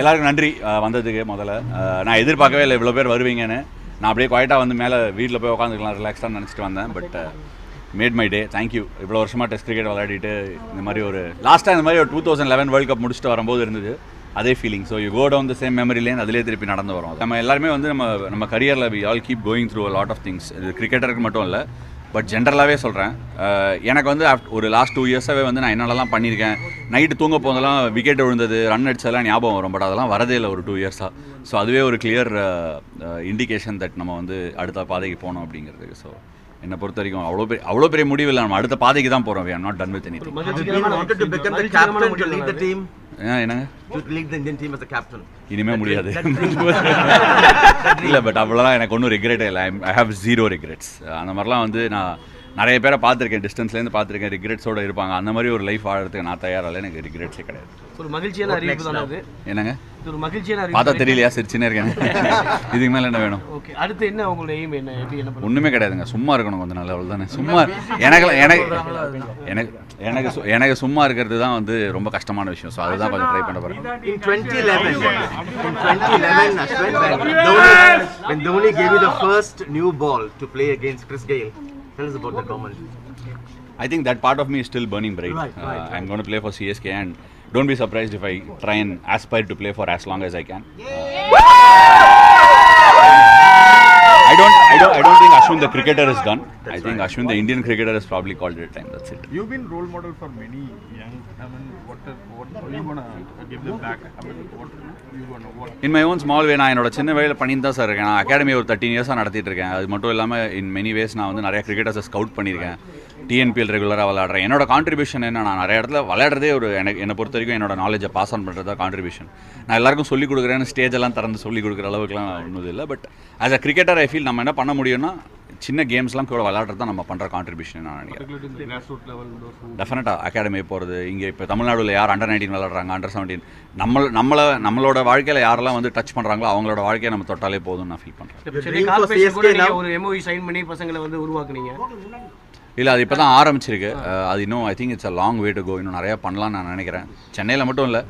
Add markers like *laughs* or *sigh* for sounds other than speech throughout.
எல்லாருக்கும் நன்றி வந்ததுக்கு முதல்ல. நான் எதிர்பார்க்கவே இல்லை இவ்வளோ பேர் வருவீங்கன்னு. நான் அப்படியே குவாய்ட்டாக வந்து மேலே வீட்டில் போய் உட்காந்துக்கலாம் ரிலாக்ஸாக நினச்சிட்டு வந்தேன் but made my day thank you இவ்வளோ வருஷமாக டெஸ்ட் கிரிக்கெட் விளையாடிட்டு இந்த மாதிரி ஒரு லாஸ்ட்டாக இந்த மாதிரி ஒரு two thousand eleven world cup முடிச்சுட்டு வரும்போது இருந்தது அதே feeling so you go down the same மெமரிலேயே அதிலே திருப்பி நடந்து வரும். நம்ம எல்லாருமே வந்து நம்ம நம்ம கரியரில் we all keep going through lot of things இது கிரிக்கெட்டருக்கு மட்டும் இல்லை பட் ஜென்ரலாகவே சொல்கிறேன் எனக்கு வந்து ஒரு லாஸ்ட் டூ இயர்ஸாகவே வந்து நான் என்னென்னலாம் பண்ணியிருக்கேன். நைட்டு தூங்க போதெல்லாம் விக்கெட் விழுந்தது ரன் அடிச்சதெல்லாம் ஞாபகம் வரும். பட் அதெல்லாம் வரதே இல்லை ஒரு டூ இயர்ஸாக ஸோ அதுவே ஒரு கிளியர் இண்டிகேஷன் தட் நம்ம வந்து அடுத்த பாதைக்கு போகணும் அப்படிங்கிறதுக்கு. ஸோ என்னை பொறுத்த வரைக்கும் அவ்வளோ பெரிய அவ்வளோ பெரிய முடிவு இல்லை. நம்ம அடுத்த பாதைக்கு தான் போகிறோம் we are not done with any என்னங்க? இனிமே முடியாது இல்லை பட் அவ்வளோலாம் எனக்கு ஒன்றும் ரிக்ரெட்டே இல்லை ஐ ஹேவ் ஜீரோ ரிக்ரெட்ஸ் அந்த மாதிரிலாம் வந்து நான் நிறைய பேரை பார்த்துருக்கேன் டிஸ்டன்ஸ்லேருந்து பார்த்துருக்கேன் ரிக்ரெட்ஸோட இருப்பாங்க. அந்த மாதிரி ஒரு லைஃப் வாழறதுக்கு நான் தயாரில்லை எனக்கு ரிக்ரெட்ஸே கிடையாது. ஒரு மகிழ்ச்சியான அறிவிப்பு தானே அது என்னங்க? இது ஒரு மகிழ்ச்சியான பார்த்தா தெரியலையா? சிரிச்சுனே இருக்கேன். இதுக்கு மேலே என்ன வேணும்? ஓகே அடுத்து என்ன உங்களோட எய்ம் என்ன? எப்படி என்ன ஒன்றுமே கிடையாதுங்க. சும்மா இருக்கணும் கொஞ்சம் நாள் அவ்வளோதானே சும்மா எனக்கு எனக்கு எனக்கு எனக்கு எனக்கு சும்மா இருக்கிறது தான் வந்து ரொம்ப கஷ்டமான விஷயம். ஸோ அதுதான் கொஞ்சம் ட்ரை பண்ண போகிறேன் In 2011, in 2011, Ashwin, when Dhoni, when Dhoni gave you the first new ball to play against Chris Gayle, tell us about that moment. I think that part of me is still burning bright. Right, right, Uh, I'm going to play for CSK and don't be surprised if I try and aspire to play for as long as I can. Uh, I don't, think Ashwin the cricketer is done. I think Ashwin the Indian cricketer has probably called it time. That's it. You've been role model for many young. I mean, what what are you gonna give them back? I mean, what you gonna what? In my own small way நான் என்னோட சின்ன வயதில் பண்ணிட்டு தான் sir இருக்கேன் நான் academy ஒரு thirteen இயர்ஸாக நடத்திட்டு இருக்கேன் அது மட்டும் இல்லாமல் இன் மெனி வேஸ் நான் வந்து நிறைய கிரிக்கெட்டர்ஸை ஸ்கவுட் பண்ணியிருக்கேன் டிஎன்பிஎல் ரெகுலராக விளையாடுறேன். என்னோட கான்ட்ரிபியூஷன் என்ன நான் நிறைய இடத்துல விளையாடுறதே ஒரு எனக்கு என்னை பொறுத்த வரைக்கும் என்னோட நாலேஜை பாஸ் ஆன் பண்ணுறது தான் கான்ட்ரிபியூஷன் நான் எல்லாருக்கும் சொல்லிக் கொடுக்குறேன்னு ஸ்டேஜ் எல்லாம் திறந்து சொல்லிக் கொடுக்குற அளவுக்குலாம் ஒன்றும் இல்லை. But as a cricketer I feel நம்ம என்ன பண்ண முடியும்னா சின்ன கேம்ஸ்லாம் கூட விளையாடுறது தான் நம்ம பண்ணுற கான்ட்ரிபியூஷன் நான் நினைக்கிறேன். டெஃபினட்டாக அகாடமி போகிறது இங்கே இப்போ தமிழ்நாடுல யார் அண்டர் நைன்டீன் விளாட்றாங்க அண்டர் செவன்டீன் நம்ம நம்மளை நம்மளோட வாழ்க்கையில் யாரெல்லாம் வந்து டச் பண்ணுறாங்களோ அவங்களோட வாழ்க்கையை நம்ம தொட்டாலே போதும்னு நான் ஃபீல் பண்ணுறேன்? ஒரு எம்ஓஇ சைன் பண்ணி பசங்களை வந்து உருவாக்குனீங்க. இல்லை அது இப்போ தான் ஆரம்பிச்சிருக்கு அது இன்னும் I think it's a long way to go இன்னும் நிறையா பண்ணலாம்னு நான் நினைக்கிறேன். சென்னையில் மட்டும் இல்லை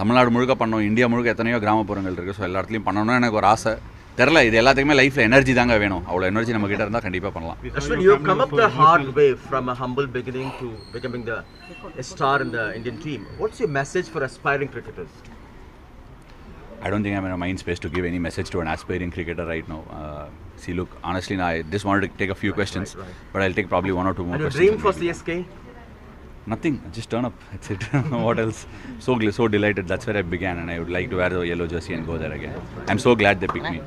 தமிழ்நாடு முழுக்க பண்ணோம் இந்தியா முழுக்க எத்தனையோ கிராமப்புறங்கள் இருக்குது ஸோ எல்லா இடத்துலையும் பண்ணணும்னு எனக்கு ஒரு ஆசை. தெரில இது எல்லாத்துக்குமே லைஃப்பில் எனர்ஜி தாங்க வேணும். அவ்வளோ எனர்ஜி நம்ம கிட்ட இருந்தால் கண்டிப்பாக பண்ணலாம். Ashwin you come up the hard way from a humble beginning to becoming the star in the Indian team what's you message for aspiring cricketers? I don't think I'm in a mind space to give any message to an aspiring cricketer right now. Uh, see, look, honestly, I just wanted to take a few questions, but I'll take probably one or two more And questions. dream for. CSK? Nothing. Just turn up. That's it. *laughs* what else? So so delighted. That's where I began, and I would like to wear the yellow jersey and go there again. I'm so glad they picked me.